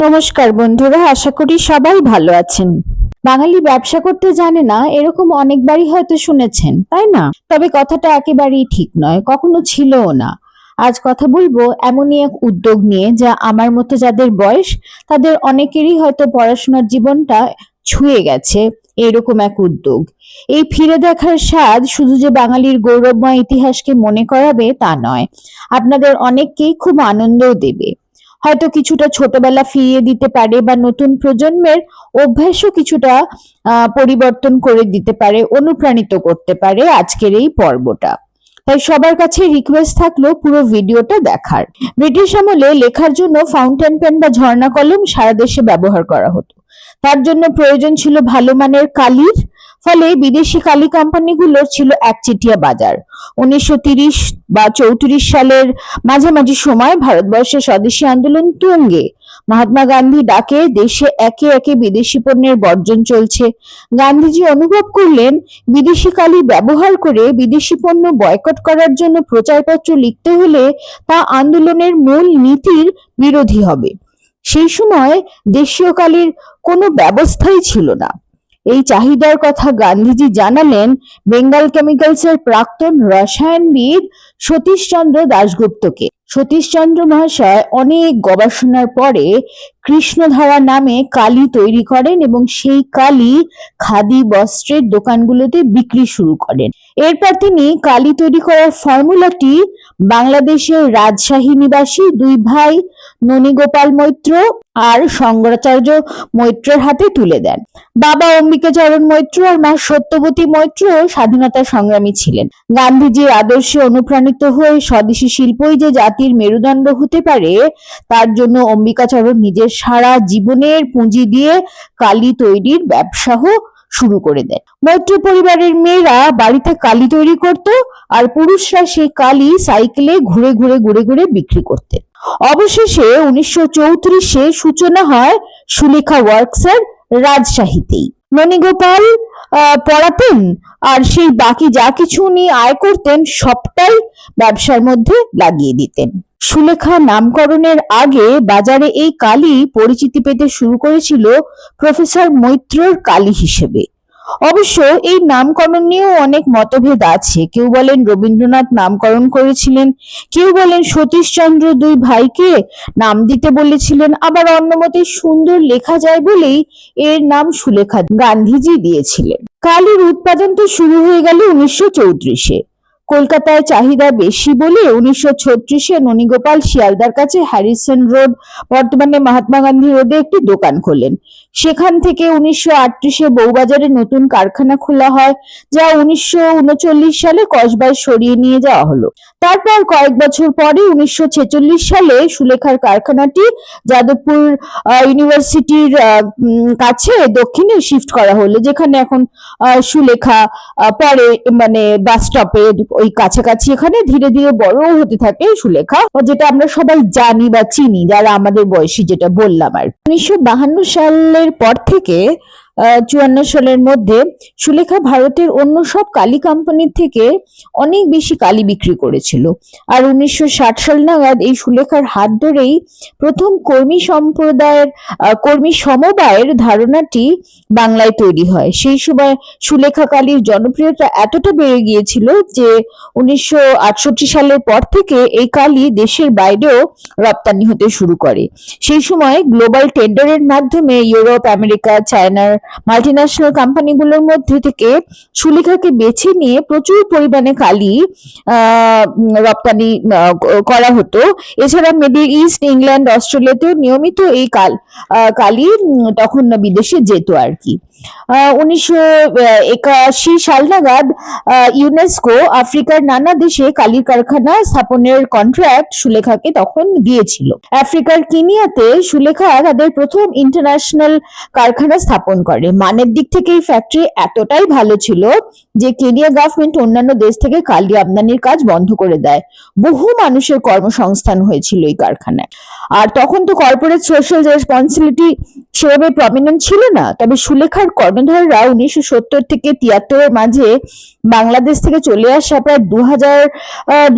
নমস্কার বন্ধুরা, আশা করি সবাই ভালো আছেন। বাঙালি ব্যবসা করতে জানে না, এরকম অনেকবারই হয়তো শুনেছেন, তাই না? তবে কথাটা একেবারেই ঠিক নয়, কখনো ছিলও না। আজ কথা বলব এমনই এক উদ্যোগ নিয়ে যা আমার মতো যাদের বয়স, তাদের অনেকেরই হয়তো পড়াশোনার জীবনটা ছুঁয়ে গেছে, এরকম এক উদ্যোগ। এই ফিরে দেখার স্বাদ শুধু যে বাঙালির গৌরবময় ইতিহাসকে মনে করাবে তা নয়, আপনাদের অনেককেই খুব আনন্দও দেবে। হয়তো কিছুটা ছোটবেলা ফিরিয়ে দিতে পারে বা নতুন প্রজন্মের অভ্যাসও কিছুটা পরিবর্তন করে দিতে পারে, অনুপ্রাণিত করতে পারে আজকের এই পর্বটা। তাই সবার কাছে রিকোয়েস্ট থাকল পুরো ভিডিওটা দেখার। ব্রিটিশ আমলে লেখার জন্য ফাউন্টেন পেন বা ঝর্ণা কলম সারা দেশে ব্যবহার করা হতো। তার জন্য প্রয়োজন ছিল ভালো মানের কালির ফলে বিদেশি কালি কোম্পানিগুলোর ছিল একচেটিয়া বাজার। উনিশশো বা চৌত্রিশ সালের মাঝামাঝি সময় ভারতবর্ষে স্বদেশী আন্দোলন তুঙ্গে। মহাত্মা গান্ধী ডাকে, দেশে একে একে বিদেশি পণ্যের বর্জন চলছে। গান্ধীজি অনুভব করলেন, বিদেশি কালি ব্যবহার করে বিদেশি পণ্য বয়কট করার জন্য প্রচারপত্র লিখতে হলে তা আন্দোলনের মূল নীতির বিরোধী হবে। সেই সময় দেশীয় কালির কোনো ব্যবস্থাই ছিল না। এই চাহিদার কথা গান্ধীজি জানালেন বেঙ্গল কেমিক্যালসের প্রাক্তন রসায়নবিদ সতীশচন্দ্র দাশগুপ্তকে। সতীশচন্দ্র মহাশয় অনেক গবেষণার পরে কৃষ্ণধারা নামে কালি তৈরি করেন এবং সেই কালি খাদি বস্ত্রের দোকানগুলোতে বিক্রি শুরু করেন। এরপর তিনি কালি তৈরি করার ফর্মুলাটি বাংলাদেশের রাজশাহী নিবাসী দুই ভাই ননীগোপাল মৈত্র আর শঙ্করাচার্য মৈত্রের হাতে তুলে দেন। বাবা অম্বিকাচরণ মৈত্র আর মা সত্যবতী মৈত্র স্বাধীনতা সংগ্রামী ছিলেন। গান্ধীজির আদর্শে অনুপ্রাণিত হয়ে স্বদেশী শিল্পই যে জাতির মেরুদণ্ড হতে পারে, তার জন্য অম্বিকাচরণ নিজের সারা জীবনের পুঁজি দিয়ে কালি তৈরির ব্যবসাহ শুরু করে দেন। মৈত্র পরিবারের মেয়েরা বাড়িতে কালি তৈরি করত আর পুরুষরা সেই কালি সাইকেলে ঘুরে ঘুরে ঘুরে ঘুরে বিক্রি করতেন। অবশেষে উনিশশো চৌত্রিশে সূচনা হয় সুলেখা ওয়ার্কসের রাজশাহীতেই। আহ, পড়াতেন আর সেই বাকি যা কিছু উনি আয় করতেন সবটাই ব্যবসার মধ্যে লাগিয়ে দিতেন। সুলেখা নামকরণের আগে বাজারে এই কালি পরিচিতি পেতে শুরু করেছিল প্রফেসর মৈত্রর কালি হিসেবে। অবশ্য এই নামকরণ নিয়েও অনেক মতভেদ আছে। কেউ বলেন রবীন্দ্রনাথ নামকরণ করেছিলেন, কেউ বলেন সতীশচন্দ্র দুই ভাইকে নাম দিতে বলেছিলেন, আবার অন্য মতে সুন্দর লেখা যায় বলেই এর নাম সুলেখা গান্ধীজি দিয়েছিলেন। কালির উৎপাদন তো শুরু হয়ে গেল উনিশশো চৌত্রিশে। কলকাতায় চাহিদা বেশি বলে উনিশশো ছত্রিশে ননীগোপাল শিয়ালদার কাছে হ্যারিসন রোড, বর্তমানে মহাত্মা গান্ধী রোডে একটি দোকান খোলেন। সেখান থেকে উনিশশো আটত্রিশে বউবাজারে নতুন কারখানা খোলা হয়, যা উনিশশো উনচল্লিশ সালে কসবায় সরিয়ে নিয়ে যাওয়া হলো। তারপর কয়েক বছর পরে উনিশশো ছেচল্লিশ সালে সুলেখার কারখানাটি যাদবপুর ইউনিভার্সিটির কাছে দক্ষিণে শিফট করা হলো, যেখানে এখন সুলেখা পরে মানে বাস স্টপে ওই কাছাকাছি এখানে ধীরে ধীরে বড় হতে থাকে সুলেখা যেটা আমরা সবাই জানি বা চিনি, যারা আমাদের বয়সী যেটা বললাম আর উনিশশো সালের পর থেকে চুয়ান্ন সালের মধ্যে সুলেখা ভারতের অন্য সব কালি কোম্পানির থেকে অনেক বেশি কালি বিক্রি করেছিল। আর উনিশশো ষাট সাল নাগাদ এই সুলেখার হাত ধরেই প্রথম কর্মী সম্প্রদায়ের কর্মী সমবায়ের ধারণাটি বাংলায় তৈরি হয়। সেই সময় সুলেখা কালীর জনপ্রিয়তা এতটা বেড়ে গিয়েছিল যে উনিশশো আটষট্টি সালের পর থেকে এই কালি দেশের বাইরেও রপ্তানি হতে শুরু করে। সেই সময় গ্লোবাল টেন্ডারের মাধ্যমে ইউরোপ, আমেরিকা, চায়নার মাল্টিন্যাশনাল কোম্পানিগুলোর মধ্যে থেকে সুলেখাকে বেছে নিয়ে প্রচুর পরিমাণে কালি রপ্তানি করা হতো। এছাড়া মিডল ইস্ট, ইংল্যান্ড, অস্ট্রেলিয়াতেও নিয়মিত এই কাল কালি তখন বিদেশে যেত আর কি। উনিশশো একাশি সাল নাগাদ ইউনেস্কো আফ্রিকার নানা দেশে কালির কারখানা স্থাপনের কন্ট্রাক্ট সুলেখাকে তখন দিয়েছিল। আফ্রিকার কিনিয়াতে সুলেখা তাদের প্রথম ইন্টারন্যাশনাল কারখানা স্থাপন করে মানের দিক থেকে এই ফ্যাক্টরি এতটাই ভালো ছিল যে কেনিয়া গভর্নমেন্ট অন্যান্য দেশ থেকে কালি আমদানির কাজ বন্ধ করে দেয়। বহু মানুষের কর্মসংস্থান হয়েছিল এই কারখানায়। আর তখন তো কর্পোরেট সোশ্যাল রেসপন্সিবিলিটি সেভাবে প্রমিনেন্ট ছিল না। তবে সুলেখার কর্ণধাররা উনিশশো সত্তর থেকে তিয়াত্তরের মাঝে বাংলাদেশ থেকে চলে আসা প্রায় দু হাজার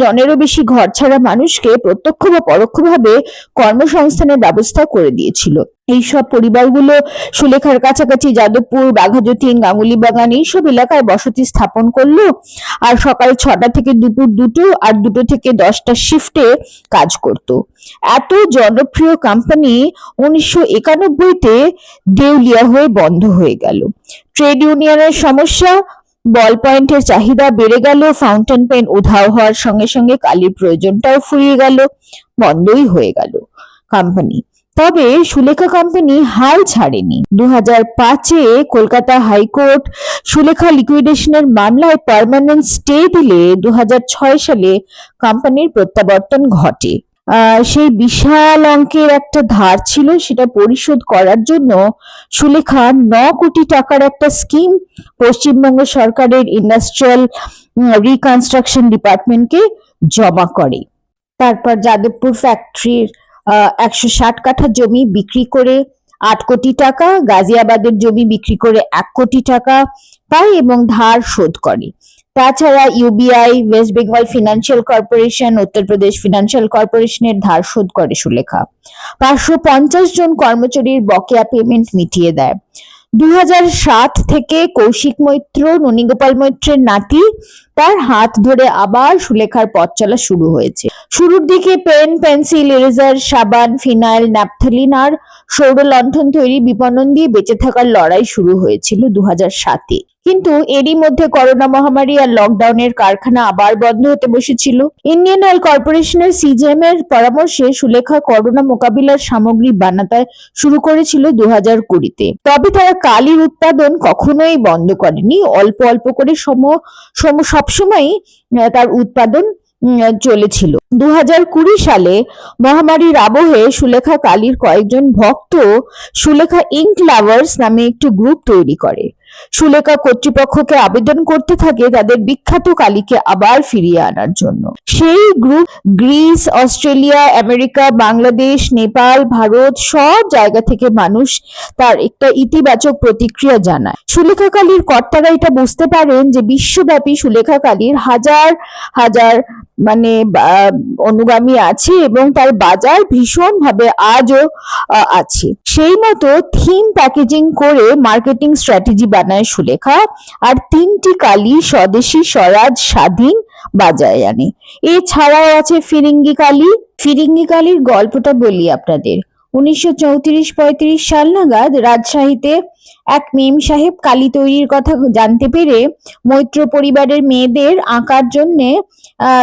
জনেরও বেশি ঘর ছাড়া মানুষকে প্রত্যক্ষ বা পরোক্ষভাবে কর্মসংস্থানের ব্যবস্থা করে দিয়েছিল। এইসব পরিবারগুলো সুলেখার কাছাকাছি যাদবপুর, বাঘাযতীন গাঙ্গুলি বাগান এইসব এলাকায় বসতি স্থাপন করল আর সকাল ছটা থেকে দুপুর দুটো আর দুটো থেকে দশটা শিফটে কাজ করত। এত জনপ্রিয় কোম্পানি উনিশশো একানব্বইতে দেউলিয়া হয়ে বন্ধ হয়ে গেল। ট্রেড ইউনিয়নের সমস্যা বল পয়েন্টের চাহিদা বেড়ে গেল ফাউন্টেন পেন উধাও হওয়ার সঙ্গে সঙ্গে কালির প্রয়োজনটাও ফুরিয়ে গেল, বন্ধই হয়ে গেল কোম্পানি তবে সুলেখা কোম্পানি হাল ছাড়েনি। দু হাজার পাঁচে কলকাতা হাইকোর্ট সুলেখা লিকুইডেশনের মামলায় পার্মানেন্ট স্টে দিলে দু হাজার ছয় সালে কোম্পানির প্রত্যাবর্তন ঘটে। সেই বিশাল অঙ্কের একটা ধার ছিল, সেটা পরিশোধ করার জন্য সুলেখা ন কোটি টাকার একটা স্কিম পশ্চিমবঙ্গ সরকারের ইন্ডাস্ট্রিয়াল রিকনস্ট্রাকশন ডিপার্টমেন্টকে জমা করে। তারপর যাদবপুর ফ্যাক্টরির একশো ষাট কাঠা জমি বিক্রি করে আট কোটি টাকা, গাজিয়াবাদের জমি বিক্রি করে এক কোটি টাকা পায় এবং ধার শোধ করে। তাছাড়া UBI West Bengal financial corporation Uttar Pradesh financial কর্পোরেশনের ধার শোধ করে সুলেখা। পাঁচশো পঞ্চাশ জন কর্মচারীর বকেয়া পেমেন্ট মিটিয়ে দেয়। দু সাত থেকে কৌশিক মৈত্র, ননীগোপাল মৈত্রের নাতি, তার হাত ধরে আবার সুলেখার পথ চলা শুরু হয়েছে। শুরুর দিকে পেন, পেন্সিল, ইরেজার, সাবান, ফিনাইল, ন্যাপথলিন আর সৌর লণ্ঠন তৈরি বিপণন দিয়ে বেঁচে থাকার লড়াই শুরু হয়েছিল দু সাতে। কিন্তু এরই মধ্যে করোনা মহামারী আর লকডাউনের কারখানা আবার বন্ধ হতে বসেছিল। ইন্ডিয়ান অয়েল কর্পোরেশনের সিজিএম এর পরামর্শে সুলেখা করোনা মোকাবিলার সামগ্রী বানাতে শুরু করেছিল দু হাজার কুড়িতে। তবে তারা কালির উৎপাদন কখনোই বন্ধ করেনি। অল্প অল্প করে সম সম, সবসময়ই তার উৎপাদন চলেছিল। দু হাজার কুড়ি সালে মহামারীর আবহে সুলেখা কালীর কয়েকজন ভক্ত সুলেখা ইঙ্ক লাভার্স নামে একটি গ্রুপ তৈরি করে। সুলেখা কর্তৃপক্ষকে আবেদন করতে থাকে তাদের বিখ্যাত কালীকে আবার ফিরিয়ে আনার জন্য। সেই group Greece, Australia, America, Bangladesh, Nepal, Bharat সব জায়গা থেকে মানুষ তার একটা ইতিবাচক প্রতিক্রিয়া জানায়। সুলেখা কালীর কর্তারা এটা বুঝতে পারেন যে বিশ্বব্যাপী সুলেখা কালীর হাজার হাজার মানে অনুগামী আছে এবং তার বাজার ভীষণ ভাবে আজও আছে। সেই মতো থিম প্যাকেজিং করে মার্কেটিং স্ট্র্যাটেজি বানায়। সুলেখা আর তিনটি কালি স্বদেশী স্বরাজ স্বাধীন বাজায় আনে। এছাড়াও আছে ফিরিঙ্গি কালি। ফিরিঙ্গি কালির গল্পটা বলি আপনাদের। উনিশশো সাল নাগাদ রাজশাহীতে এক মেম সাহেব কালি তৈরির কথা জানতে পেরে মৈত্র পরিবারের মেয়েদের আঁকার জন্যে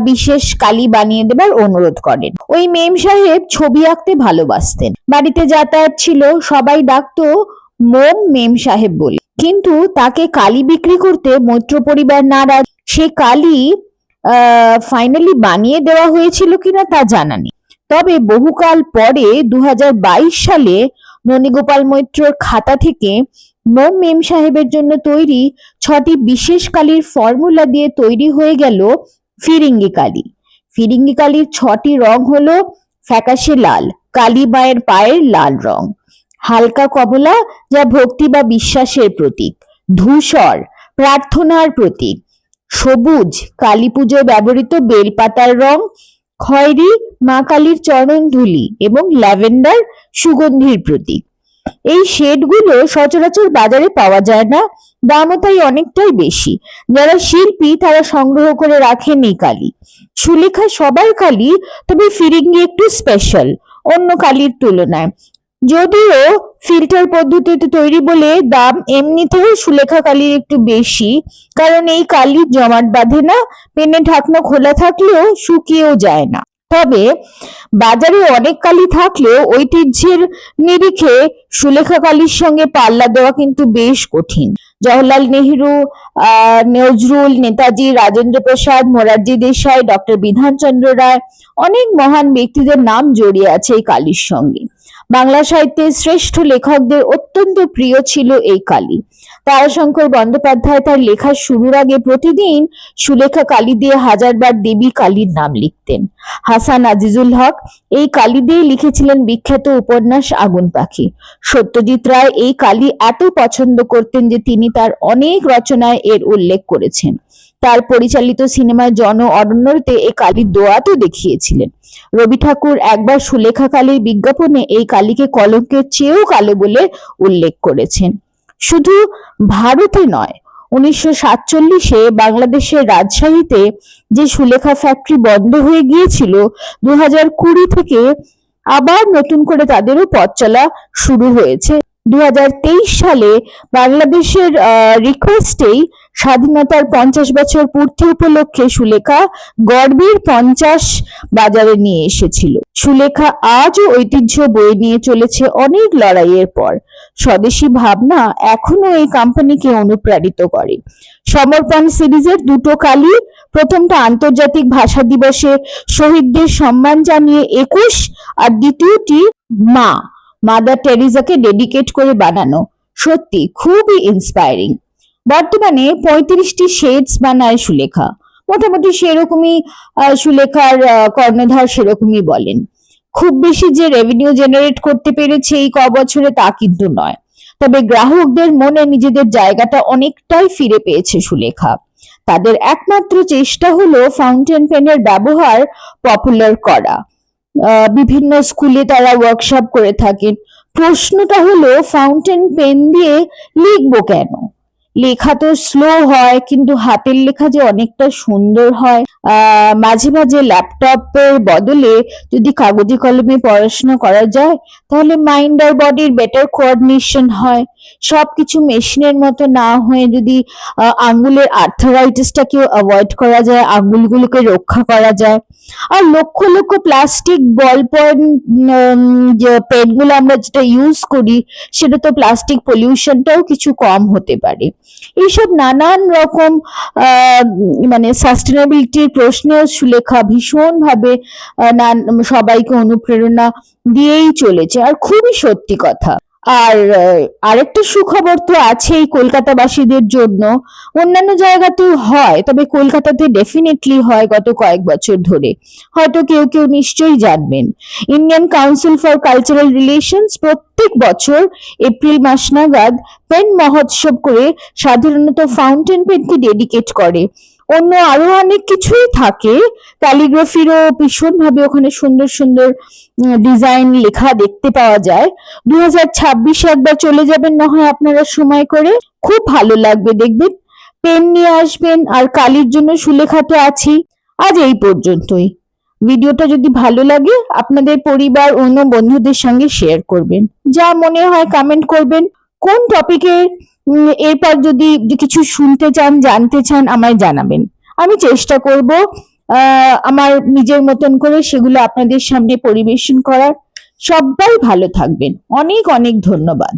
বিশেষ কালি বানিয়ে দেবার অনুরোধ করেন। ওই মেম সাহেব ছবি আঁকতে ভালোবাসতেন। বাড়িতে যাতায়াত ছিল, সবাই ডাকতো মোম মেম সাহেব বলে। কিন্তু তাকে কালি বিক্রি করতে মৈত্র পরিবার নারাজ। সে কালি ফাইনালি বানিয়ে দেওয়া হয়েছিল কিনা তা জানা নেই। তবে বহুকাল পরে দু হাজার বাইশ সালে ননীগোপাল মৈত্রর খাতা থেকে মোম মেম সাহেবের জন্য তৈরি ছটি বিশেষ কালির ফর্মুলা দিয়ে তৈরি হয়ে গেল ফিরিঙ্গি কালি। ফিরিঙ্গি কালির ছটি রং হলো ফ্যাকাশে লাল, কালী মায়ের পায়ের লাল রং। হালকা কমলা যা ভক্তি বা বিশ্বাসের প্রতীক। ধূসর, প্রার্থনার প্রতীক। সবুজ, কালী পুজোয় ব্যবহৃত বেলপাতার রং, খয়েরি, মা কালীর চরণ ধুলি এবং ল্যাভেন্ডার সুগন্ধির প্রতীক। এই শেডগুলো সচরাচর বাজারে পাওয়া যায় না, দামও তাই অনেকটাই বেশি। যারা শিল্পী, তারা সংগ্রহ করে রাখেন এই কালি। সুলেখা সবার কালি, তবে ফিরিঙ্গি একটু স্পেশাল অন্য কালির তুলনায়। যদিও ফিল্টার পদ্ধতিতে তৈরি বলে দাম এমনিতেও সুলেখা কালির একটু বেশি, কারণ এই কালি জমাট বাঁধে না, পেনে ঢাকনা খোলা থাকলেও শুকিয়েও যায় না। তবে বাজারে অনেক কালি থাকলেও ঐতিহ্যের নিরিখে সুলেখা কালির সঙ্গে পাল্লা দেওয়া কিন্তু বেশ কঠিন। জওহরলাল নেহরু নজরুল নেতাজি, রাজেন্দ্র প্রসাদ, মোরারজি দেশাই, ডক্টর বিধানচন্দ্র রায়, অনেক মহান ব্যক্তিদের নাম জড়িয়ে আছে এই কালির সঙ্গে। বাংলা সাহিত্যের শ্রেষ্ঠ লেখকদের অত্যন্ত প্রিয় ছিল এই কালী। তারাশঙ্কর বন্দ্যোপাধ্যায় তার লেখার শুরুর আগে প্রতিদিন সুলেখা কালী দিয়ে হাজারবার দেবী কালীর নাম লিখতেন। হাসান আজিজুল হক এই কালী দিয়ে লিখেছিলেন বিখ্যাত উপন্যাস আগুন পাখি। সত্যজিৎ রায় এই কালী এত পছন্দ করতেন যে তিনি তার অনেক রচনায় এর উল্লেখ করেছেন। তার পরিচালিত সিনেমা জন অরণ্যতে এই কালীর দোয়াতও দেখিয়েছিলেন। রবি ঠাকুর একবার সুলেখা কালীর বিজ্ঞাপনে এই কালীকে কলঙ্কের চেয়েও কালো বলে উল্লেখ করেছেন। শুধু ভারতে নয়, উনিশশো সাতচল্লিশে বাংলাদেশের রাজশাহীতে যে সুলেখা ফ্যাক্টরি বন্ধ হয়ে গিয়েছিল দু হাজার কুড়ি থেকে আবার নতুন করে তাদেরও পথ চলা শুরু হয়েছে। দু হাজার তেইশ সালে বাংলাদেশের রিকোয়েস্টেই স্বাধীনতার পঞ্চাশ বছর পূর্তি উপলক্ষে সুলেখা গর্বের পঞ্চাশ বাজারে নিয়ে এসেছিল। সুলেখা আজও ঐতিহ্য বয়ে নিয়ে চলেছে অনেক লড়াইয়ের পর। স্বদেশী ভাবনা এখনও এই কোম্পানিকে অনুপ্রাণিত করে। সমর্পণ সিরিজের দুটো কালি, প্রথমটা আন্তর্জাতিক ভাষা দিবসে শহীদদের সম্মান জানিয়ে একুশ আর দ্বিতীয়টি মা, মাদার টেরিজাকে ডেডিকেট করে বানানো। সত্যি খুবই ইন্সপায়ারিং বর্তমানে পঁয়ত্রিশটি শেডস বানায় সুলেখা। মোটামুটি সেরকমই সুলেখার কর্ণধার সেরকমই বলেন। খুব বেশি যে রেভিনিউ জেনারেট করতে পেরেছে এই ক বছরে তা কিন্তু নয়। তবে গ্রাহকদের মনে নিজেদের জায়গাটা অনেকটাই ফিরে পেয়েছে সুলেখা। তাদের একমাত্র চেষ্টা হলো ফাউন্টেন পেনের ব্যবহার পপুলার করা। বিভিন্ন স্কুলে তারা ওয়ার্কশপ করে থাকেন। প্রশ্নটা হলো ফাউন্টেন পেন দিয়ে লিখব কেন? লেখা তো স্লো হয়, কিন্তু হাতের লেখা যে অনেকটা সুন্দর হয় মাঝে মাঝে ল্যাপটপের বদলে যদি কাগজে কলমে পড়াশোনা করা যায়, তাহলে মাইন্ড আর বডির বেটার কোঅর্ডিনেশন হয়। সবকিছু মেশিনের মতো না হয়ে যদি আঙ্গুলের আর্থারাইটিসটাকেও অ্যাভয়েড করা যায়, আঙ্গুলগুলোকে রক্ষা করা যায়। আর লক্ষ লক্ষ প্লাস্টিক বল পয়েন্ট পেনগুলো আমরা যেটা ইউজ করি, সেটা তো প্লাস্টিক পলিউশনটাও কিছু কম হতে পারে। এইসব নানান রকম মানে সাস্টেনেবিলিটির প্রশ্নেও সুলেখা ভীষণভাবে সবাইকে অনুপ্রেরণা দিয়েই চলেছে। আর খুবই সত্যি কথা। আর আরেকটা সুখবর তো আছেই কলকাতাবাসীদের জন্য। অন্যান্য জায়গাতেও হয়, তবে কলকাতাতে ডেফিনেটলি হয় গত কয়েক বছর ধরে। হয়তো কেউ কেউ নিশ্চয়ই জানবেন। Indian Council for Cultural Relations প্রত্যেক বছর এপ্রিল মাস নাগাদ পেন মহোৎসব করে সাধারণত ফাউন্টেন পেনকে ডেডিকেট করে। অন্য আরও অনেক কিছুই থাকে। ক্যালিগ্রাফিরও ভীষণভাবে ওখানে সুন্দর সুন্দর ডিজাইন লেখা দেখতে পাওয়া যায়। দু হাজার ছাব্বিশে একবার চলে যাবেন না হয় আপনারা সময় করে। খুব ভালো লাগবে দেখবেন। পেন নিয়ে আসবেন আর কালির জন্য সুলেখা তো আছেই। আজ এই পর্যন্তই। ভিডিওটা যদি ভালো লাগে, আপনাদের পরিবার, অন্য বন্ধুদের সঙ্গে শেয়ার করবেন। যা মনে হয় কমেন্ট করবেন। কোন টপিকে এরপর যদি কিছু শুনতে চান, জানতে চান, আমায় জানাবেন। আমি চেষ্টা করব আমার নিজের মতন করে সেগুলো আপনাদের সামনে পরিবেশন করার। সবাই ভালো থাকবেন। অনেক অনেক ধন্যবাদ।